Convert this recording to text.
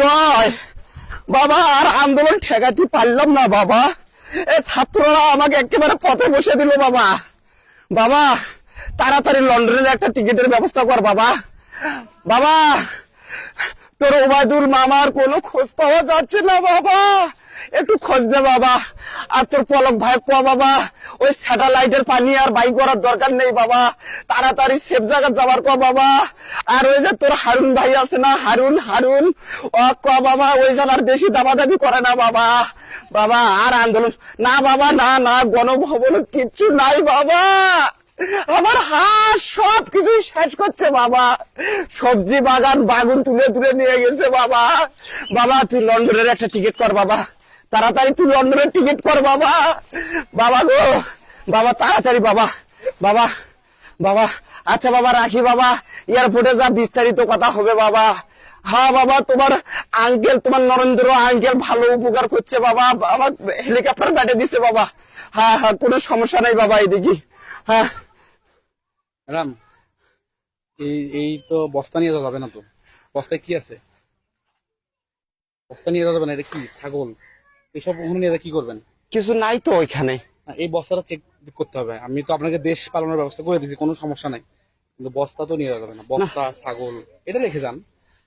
জয়। বাবা, আর আন্দোলন ঠেকাতে পারলাম না বাবা। এ ছাত্ররা আমাকে একেবারে পথে বসে দিল বাবা। বাবা, তাড়াতাড়ি লন্ডনের একটা টিকিটের ব্যবস্থা কর বাবা। বাবা তোর ওবায়দুল মামার কোনো খোঁজ পাওয়া যাচ্ছে না বাবা। একটু খোঁজ দে বাবা। আর তোর পলক ভাই ক বাবা। ওই স্যাটেলাইটের পানি আর বাই করার দরকার নেই বাবা। তাড়াতাড়ি সেফ জায়গা যাবার ক বাবা। আর ওই যে তোর হারুন ভাই আছে না, হারুন হারুন। ও ক বাবা, ওই যেন আর বেশি দাবাদাবি করে না বাবা। বাবা, আর আন্দোলন না বাবা, না না, গণভবন কিচ্ছু নাই বাবা। আমার হাঁস সব কিছু শেষ করছে, বাবা। সবজি বাগান, বাগুন তুলে তুলে নিয়ে গেছে, বাবা। বাবা, তুই লন্ডনের একটা টিকিট কর, বাবা। তাড়াতাড়ি তুই লন্ডনের টিকিট কর, বাবা। বাবা গো, বাবা, তাড়াতাড়ি, বাবা। বাবা বাবা। আচ্ছা বাবা, রাখি, বাবা। এয়ারপোর্টে যা বিস্তারিত কথা হবে, বাবা। হ্যাঁ বাবা, তোমার আঙ্কেল তোমার নরেন্দ্র আঙ্কেল ভালো উপকার করছে, বাবা। আমার হেলিকপ্টার ব্যাটে দিছে, বাবা। হ্যাঁ হ্যাঁ কোনো সমস্যা নাই, বাবা, এদিকে। হ্যাঁ। ম্যাডাম এই এই তো বস্তা নিয়ে যাওয়া যাবে না তো? বস্তায় কি আছে? বস্তা নিয়ে যাওয়া যাবে না? এটা কি ছাগল? এইসব ওখানে নিয়ে কি করবেন? কিছু নাই তো ওইখানে। এই বস্তাটা চেক করতে হবে। আমি তো আপনাকে দেশ পালনের ব্যবস্থা করে দিয়েছি কোনো সমস্যা নাই। কিন্তু বস্তা তো নিয়ে যাওয়া যাবে না। বস্তা ছাগল এটা রেখে যান।